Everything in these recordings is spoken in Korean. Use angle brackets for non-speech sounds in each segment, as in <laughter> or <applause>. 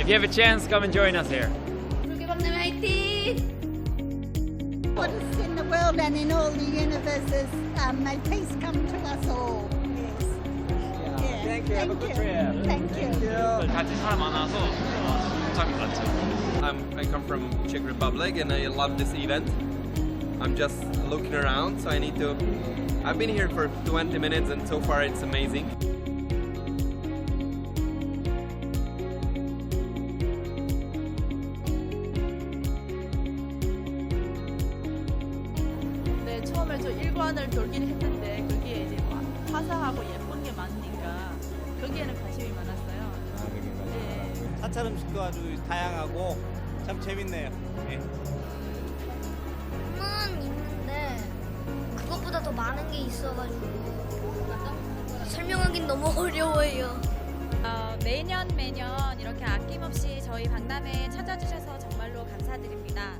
If you have a chance, come and join us here. 불교박람 화이팅! What is in the world and in all the universes, um, may peace come to us all. Yes. Yeah. Thank you. Have a good you. trip. Thank you. 같이 사람 많아서 참 좋았죠. I'm, I come from Czech Republic and I love this event. I'm just looking around, so I need to. I've been here for 20 minutes and so far it's amazing. 네, 처음에 저 일관을 돌긴 했는데 거기에 이제 뭐 화사하고 예쁜 게 많으니까 거기에는 관심이 많았어요. 네. 사찰 음식도 아주 다양하고 참 재밌네요. 예. 꿈은 있는데 그것보다 더 많은 게 있어가지고 설명하긴 너무 <laughs> 어려워요. 어, 매년 매년 이렇게 아낌없이 저희 박람회에 찾아주셔서 정말로 감사드립니다.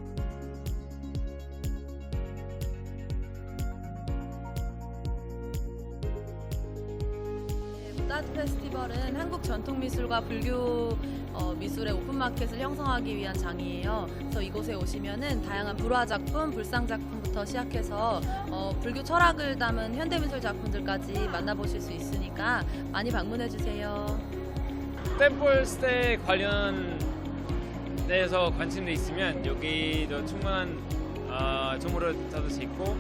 네, 무다트 페스티벌은 한국 전통 미술과 불교 어, 미술의 오픈마켓을 형성하기 위한 장이에요. 그래서 이곳에 오시면은 다양한 불화 작품, 불상 작품부터 시작해서 어, 불교 철학을 담은 현대미술 작품들까지 만나보실 수 있으니까 많이 방문해 주세요. 템플스테 관련돼서 관심도 있으면 여기도 충분한 어, 정보를 찾을 수 있고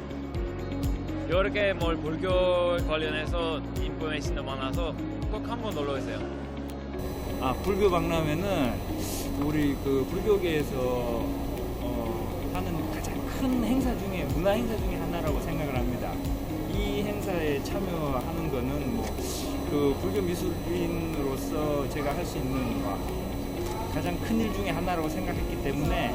개뭘 불교 관련해서 인포메이션도 많아서 꼭 한번 놀러 오세요. 아 불교 박람회는 우리 그 불교계에서 어, 하는 가장 큰 행사 중에 문화 행사 중에 하나라고 생각을 합니다. 이 행사에 참여하는 거는 뭐 그 불교 미술인으로서 제가 할 수 있는 뭐 가장 큰 일 중에 하나라고 생각했기 때문에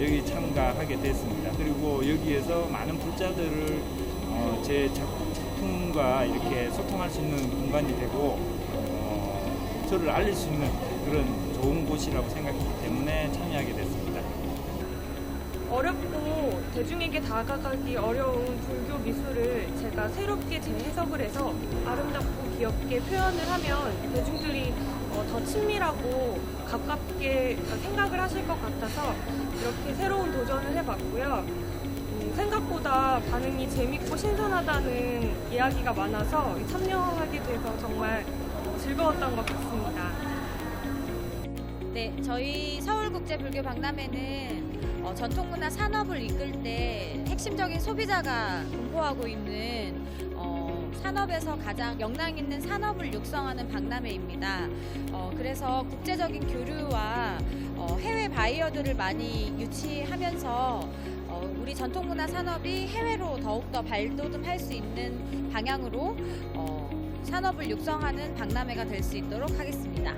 여기 참가하게 됐습니다. 그리고 여기에서 많은 불자들을 어, 제 작- 작품과 이렇게 소통할 수 있는 공간이 되고 어, 저를 알릴 수 있는 그런 좋은 곳이라고 생각했기 때문에 참여하게 됐습니다. 어렵고 대중에게 다가가기 어려운 불교 미술을 제가 새롭게 재해석을 해서 아름답고 귀엽게 표현을 하면 대중들이 어, 더 친밀하고 가깝게 생각을 하실 것 같아서 이렇게 새로운 도전을 해봤고요. 음, 생각보다 반응이 재밌고 신선하다는 이야기가 많아서 참여하게 돼서 정말 즐거웠던 것 같습니다. 네, 저희 서울국제불교박람회는 어, 전통문화 산업을 이끌 때 핵심적인 소비자가 공포하고 있는 어, 산업에서 가장 역량 있는 산업을 육성하는 박람회입니다. 어, 그래서 국제적인 교류와 어, 해외 바이어들을 많이 유치하면서 어, 우리 전통문화 산업이 해외로 더욱더 발돋움할 수 있는 방향으로 어, 산업을 육성하는 박람회가 될 수 있도록 하겠습니다.